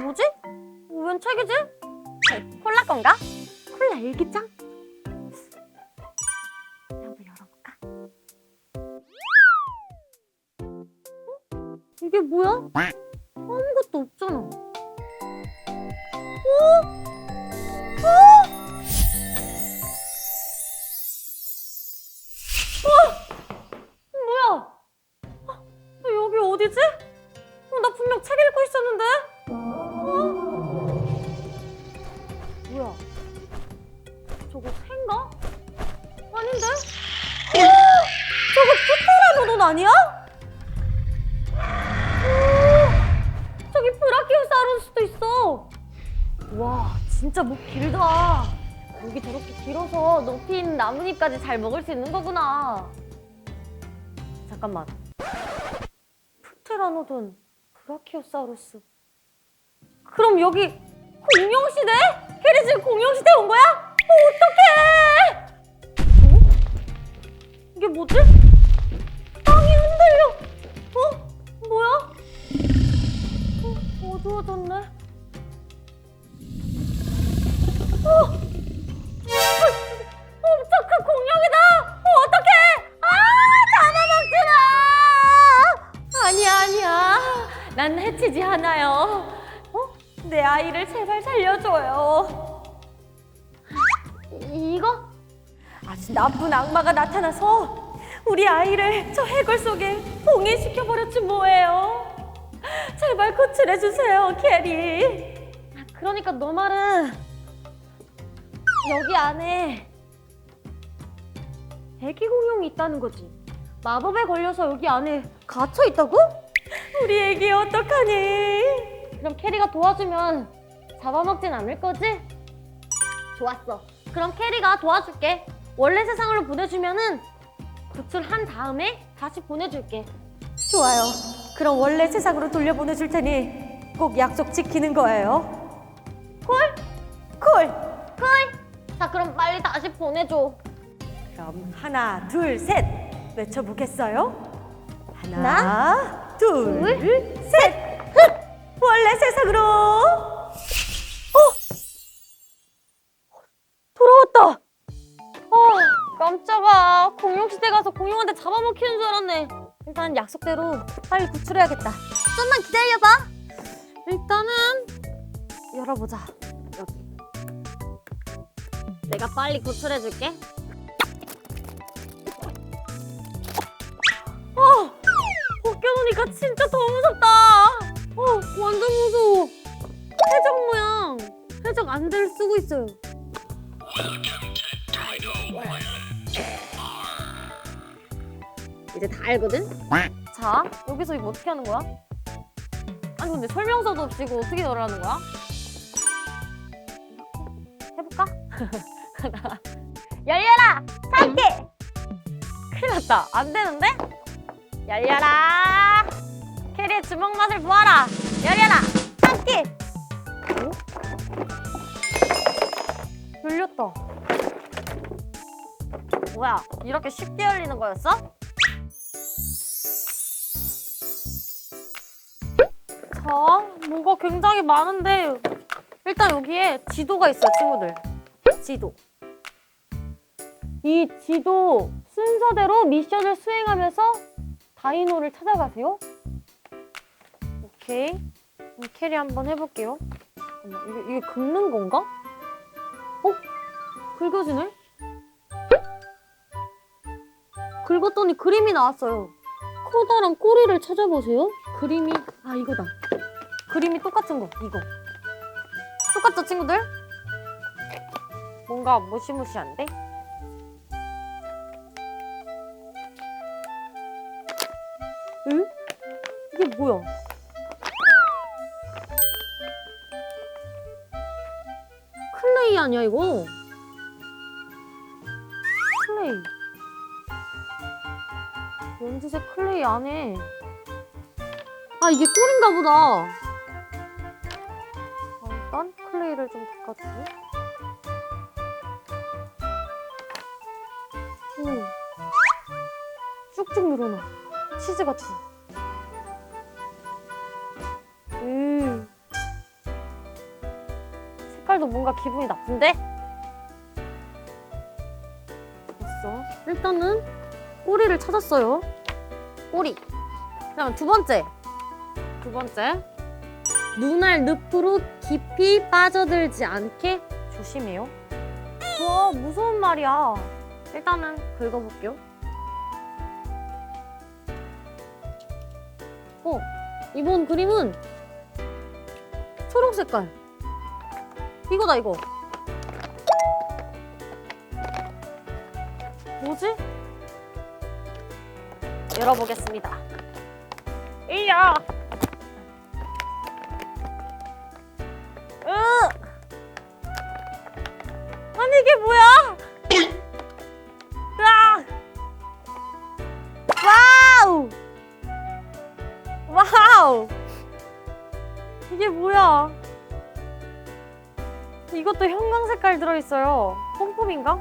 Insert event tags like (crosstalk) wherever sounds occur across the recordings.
뭐지? 웬 책이지? 네, 콜라 건가? 콜라 일기장? 한번 열어볼까? 어? 이게 뭐야? 아무것도 없잖아. 와, 진짜 목 길다. 목이 저렇게 길어서 높이 있는 나뭇잎까지 잘 먹을 수 있는 거구나. 잠깐만. 프테라노돈, 브라키오사우루스. 그럼 여기 공룡시대? 캐리 지금 공룡시대 온 거야? 어, 어떡해! 어? 이게 뭐지? 나쁜 악마가 나타나서 우리 아이를 저 해골 속에 봉인시켜 버렸지 뭐예요. 제발 구출해 주세요, 캐리. 아, 그러니까 너 말은 여기 안에 애기 공룡이 있다는 거지. 마법에 걸려서 여기 안에 갇혀 있다고? 우리 애기 어떡하니? 그럼 캐리가 도와주면 잡아먹진 않을 거지? 좋았어. 그럼 캐리가 도와줄게. 원래 세상으로 보내주면은 구출한 다음에 다시 보내줄게. 좋아요. 그럼 원래 세상으로 돌려보내줄 테니 꼭 약속 지키는 거예요. 콜? 콜! 콜! 자, 그럼 빨리 다시 보내줘. 그럼 하나, 둘, 셋 외쳐보겠어요? 하나, 둘, 셋! (laughs) 원래 세상으로 가서 공룡한테 잡아먹히는 줄 알았네. 일단 약속대로 빨리 구출해야겠다. 좀만 기다려봐. 일단은 열어보자. 여기. 내가 빨리 구출해줄게. 어, 벗겨놓으니까 진짜 더 무섭다. 어, 완전 무서워. 해적 모양. 해적 안대를 쓰고 있어요. 이제 다 알거든? 자, 여기서 이거 어떻게 하는 거야? 아니 근데 설명서도 없이 이거 어떻게 열라는 거야? 해볼까? (laughs) 열려라! 삼개! 큰일 났다 안 되는데? 열려라! 캐리의 주먹 맛을 보아라! 열려라! 삼개! 어? 열렸다 뭐야 이렇게 쉽게 열리는 거였어? 자, 뭐가 굉장히 많은데 일단 여기에 지도가 있어요, 친구들. 지도. 이 지도 순서대로 미션을 수행하면서 다이노를 찾아가세요. 오케이. 캐리 한번 해볼게요. 이게, 이게 긁는 건가? 어? 긁어지네? 긁었더니 그림이 나왔어요. 커다란 꼬리를 찾아보세요. 그림이 아 이거다. 그림이 똑같은 거 이거. 똑같죠 친구들? 뭔가 무시무시한데? 응? 이게 뭐야? 클레이 아니야 이거? 클레이. 연두색 클레이 안에 아 이게 꿀인가 보다 자, 일단 클레이를 좀 닦아주고 오 쭉쭉 늘어나 치즈 같이 음 해도 뭔가 기분이 나쁜데? 됐어. 일단은 꼬리를 찾았어요. 꼬리. 그다음 두 번째. 두 번째. 눈알 늪으로 깊이 빠져들지 않게 조심해요. 와, 무서운 말이야. 일단은 긁어볼게요. 어, 이번 그림은 초록 색깔. 이거다, 이거. 뭐지? 열어보겠습니다. 이야! 이게 뭐야? 으아! 와우! 와우! 이게 뭐야? 이것도 형광 색깔 들어있어요. 폼폼인가?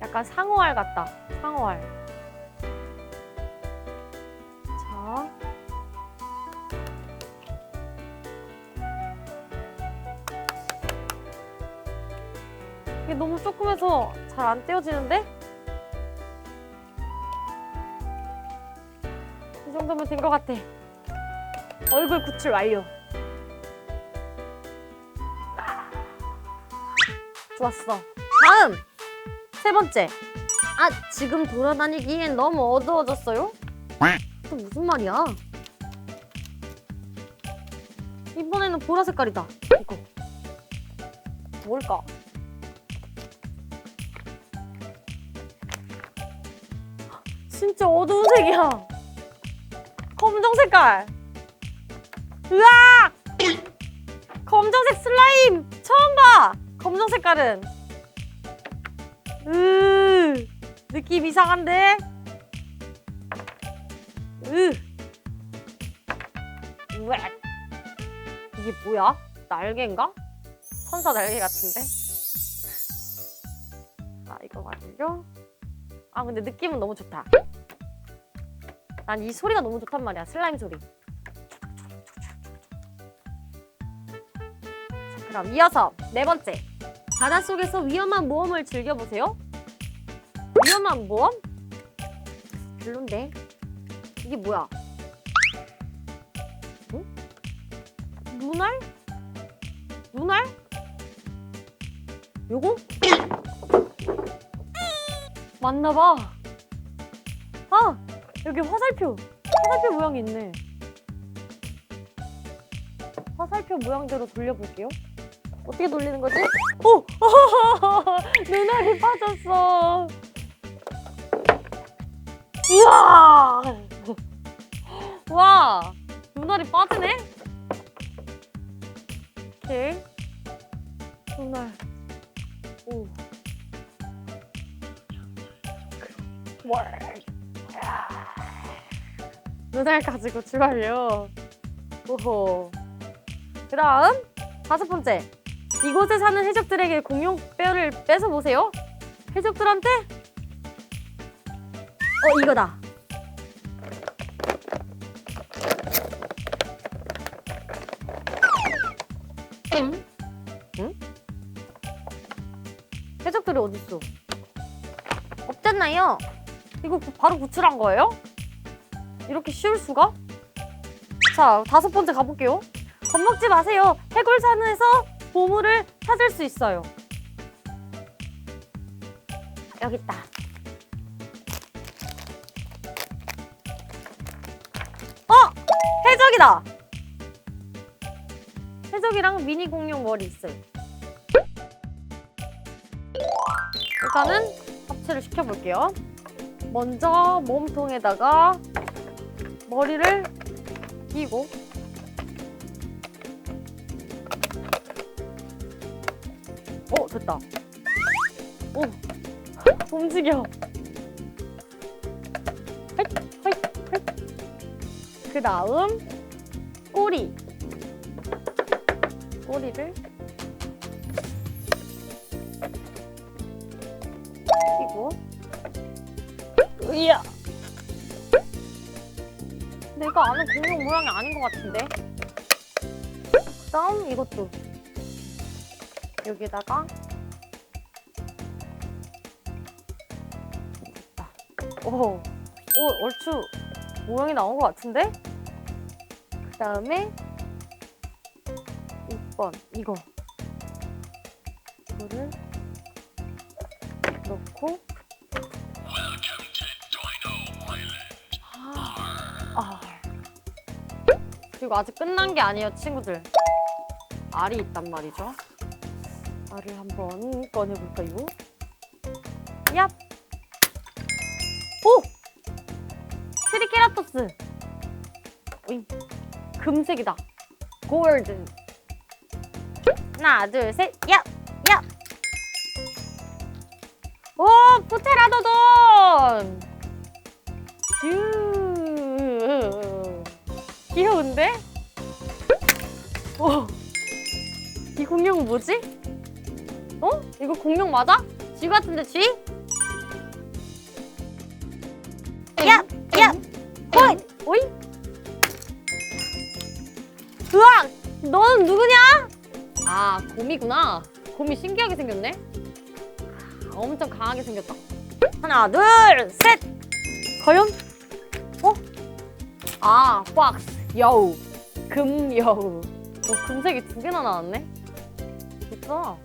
약간 상어알 같다. 상어알. 이게 너무 조그매서 잘 안 떼어지는데? 이 정도면 된 것 같아. 얼굴 구출 완료. 좋았어. 다음! 세 번째. 아, 지금 돌아다니기엔 너무 어두워졌어요? 또 무슨 말이야? 이번에는 보라 색깔이다. 이거. 뭘까? 진짜 어두운 색이야. 검정 색깔. 으악! 검정색 슬라임 처음 봐. 검정 색깔은. 으 느낌 이상한데? 으 왜? 이게 뭐야? 날개인가? 천사 날개 같은데? 아 이거 완료. 아 근데 느낌은 너무 좋다. 난 이 소리가 너무 좋단 말이야 슬라임 소리. 자, 그럼 이어서 네 번째. 바닷속에서 위험한 모험을 즐겨보세요. 위험한 모험? 별론데. 이게 뭐야? 응? 눈알? 눈알? 요거? 맞나 봐. 아! 여기 화살표. 화살표 모양이 있네. 화살표 모양대로 돌려볼게요. 어떻게 돌리는 거지? 오! (laughs) 눈알이 빠졌어. 우와! (laughs) 와! 눈알이 빠지네? 오케이. 눈알. 오. 눈알 가지고 출발요. 오호. 그 다음, 다섯 번째. 이곳에 사는 해적들에게 공룡 뼈를 뺏어 보세요. 해적들한테 어 이거다. 응? 응? 해적들이 어딨어? 없잖아요. 이거 구- 바로 구출한 거예요? 이렇게 쉬울 수가? 자, 다섯 번째 가볼게요. 겁먹지 마세요. 해골산에서 보물을 찾을 수 있어요. 여기 있다. 어! 해적이다! 해적이랑 미니 공룡 머리 있어요. 일단은 합체를 시켜볼게요. 먼저 몸통에다가 머리를 끼고 어 됐다. 오 움직여. 그 다음 꼬리. 꼬리를 으야. 내가 아는 공룡 모양이 아닌 것 같은데. 그 다음 이것도 여기다가 됐다. 오, 오 얼추 모양이 나온 것 같은데? 그 다음에 6번 이거 이거를 넣고 그리고 아직 끝난 게 아니에요 친구들 알이 있단 말이죠 알을 한번 꺼내볼까요? 얍! 오! 트리케라토스 오잉. 금색이다 골드 하나 둘 셋 얍! 얍! 오! 포테라도돈 슈 귀여운데? 오! 이 공룡은 뭐지? 어? 이거 공룡 맞아? 쥐 같은데 쥐? 야! 야! 호이! 오이? 으악! 넌 누구냐? 아, 곰이구나. 곰이 신기하게 생겼네. 아, 엄청 강하게 생겼다. 하나, 둘, 셋! 과연? 어? 아, 박스, 여우, 금 여우. 어, 금색이 두 개나 나왔네. 진짜.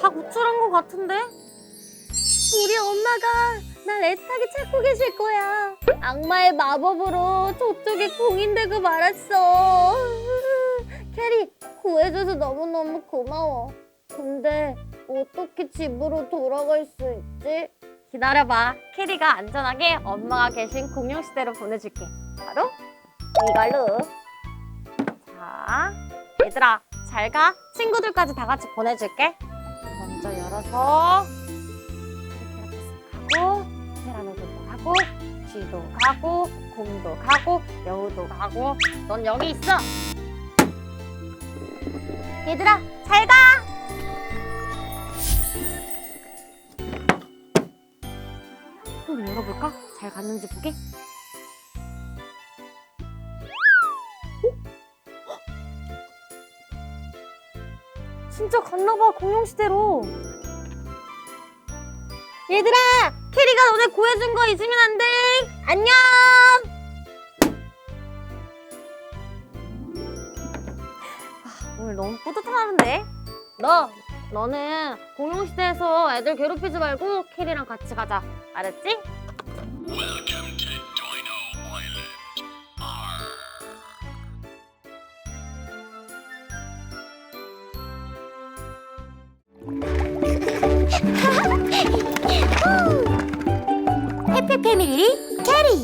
다 구출한 것 같은데? 우리 엄마가 날 애타게 찾고 계실 거야. 악마의 마법으로 저쪽에 공인되고 말았어. 캐리, 구해줘서 너무너무 고마워. 근데 어떻게 집으로 돌아갈 수 있지? 기다려봐. 캐리가 안전하게 엄마가 계신 공룡시대로 보내줄게. 바로 이걸로. 자, 얘들아, 잘 가. 친구들까지 다 같이 보내줄게. 먼저 열어서 이렇게 하고 테라노도 가고 쥐도 가고 곰도 가고 여우도 가고 넌 여기 있어. 얘들아, 잘 가. 한번 열어볼까? 잘 갔는지 보게. 진짜 갔나봐 공룡시대로. 얘들아 캐리가 너네 구해준 거 잊으면 안돼. 안녕! 아, 오늘 너무 뿌듯하는데? 너 너는 공룡시대에서 애들 괴롭히지 말고 캐리랑 같이 가자. 알았지? 해피패밀리 캐리